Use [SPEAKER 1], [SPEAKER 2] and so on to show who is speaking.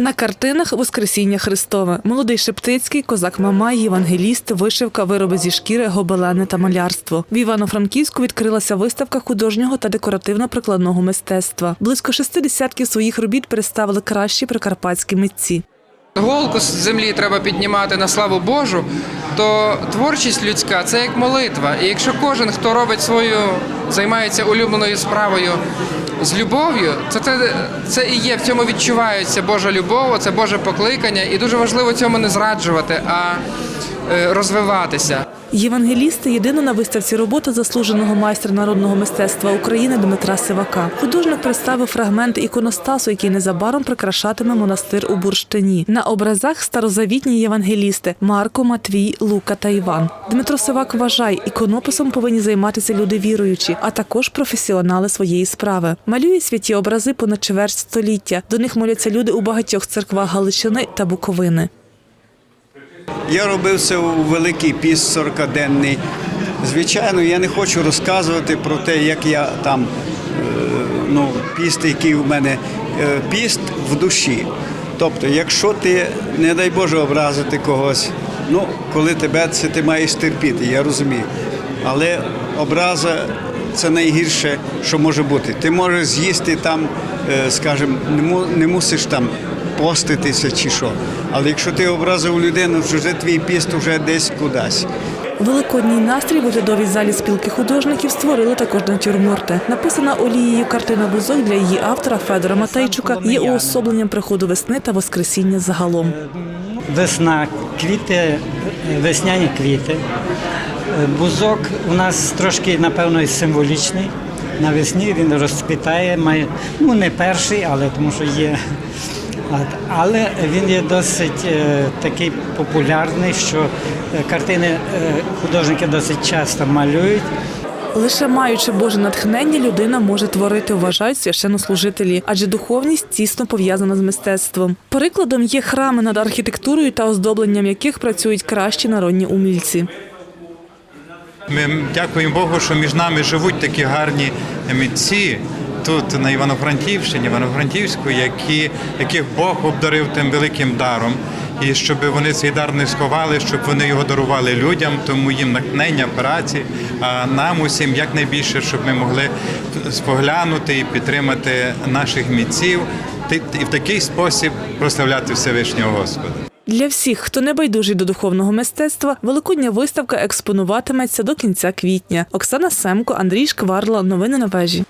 [SPEAKER 1] На картинах Воскресіння Христове. Молодий Шептицький, козак Мамай, євангеліст, вишивка, вироби зі шкіри, гобелени та малярство. В Івано-Франківську відкрилася виставка художнього та декоративно-прикладного мистецтва. Близько шести десятків своїх робіт представили кращі прикарпатські митці.
[SPEAKER 2] Голку з землі треба піднімати на славу Божу, то творчість людська це як молитва. І якщо кожен, хто робить свою, займається улюбленою справою з любов'ю, то це, це і є. В цьому відчувається Божа любов, це Боже покликання, і дуже важливо цьому не зраджувати, а е, розвиватися.
[SPEAKER 1] Євангелісти єдина на виставці робота заслуженого майстра народного мистецтва України Дмитра Сивака. Художник представив фрагменти іконостасу, який незабаром прикрашатиме монастир у Бурштині. На образах старозавітні євангелісти Марко, Матвій, Лука та Іван. Дмитро Сивак вважає, іконописом повинні займатися люди віруючі, а також професіонали своєї справи. Малює святі образи понад чверть століття. До них моляться люди у багатьох церквах Галичини та Буковини.
[SPEAKER 3] Я робив це у Великий піст 40-денний. Звичайно, я не хочу розказувати про те, як я там е, ну, піст, який у мене е, піст в душі. Тобто, якщо ти, не дай Боже, образити когось, ну, коли тебе це ти маєш терпіти, я розумію. Але образа це найгірше, що може бути. Ти можеш з'їсти там, е, скажімо, не му- не мусиш там поститися чи що. Але якщо ти образив людину, то вже твій піст вже десь кудись.
[SPEAKER 1] Великодній настрій в оглядовій залі спілки художників створили також натюрморти. Написана олією картина «Бузок» для її автора Федора Матейчука є уособленням приходу весни та воскресіння загалом.
[SPEAKER 4] Весна, квіти, весняні квіти. Е, Бузок у нас трошки, напевно, символічний. Навесні він розцвітає, має, ну не перший, але тому що є. Але він є досить е, такий популярний, що е, картини е, художники досить часто малюють.
[SPEAKER 1] Лише маючи Боже натхнення, людина може творити, вважають священнослужителі, адже духовність тісно пов'язана з мистецтвом. Прикладом є храми над архітектурою та оздобленням яких працюють кращі народні умільці.
[SPEAKER 5] Ми дякуємо Богу, що між нами живуть такі гарні митці тут на Івано-Франківщині, Івано-Франківську, які, яких Бог обдарив тим великим даром. І щоб вони цей дар не сховали, щоб вони його дарували людям, тому їм натхнення праці, а нам усім якнайбільше, щоб ми могли споглянути і підтримати наших митців ти- і в такий спосіб прославляти Всевишнього Господа.
[SPEAKER 1] Для всіх, хто не байдужий до духовного мистецтва, великодня виставка експонуватиметься до кінця квітня. Оксана Семко, Андрій Шкварла. Новини на вежі.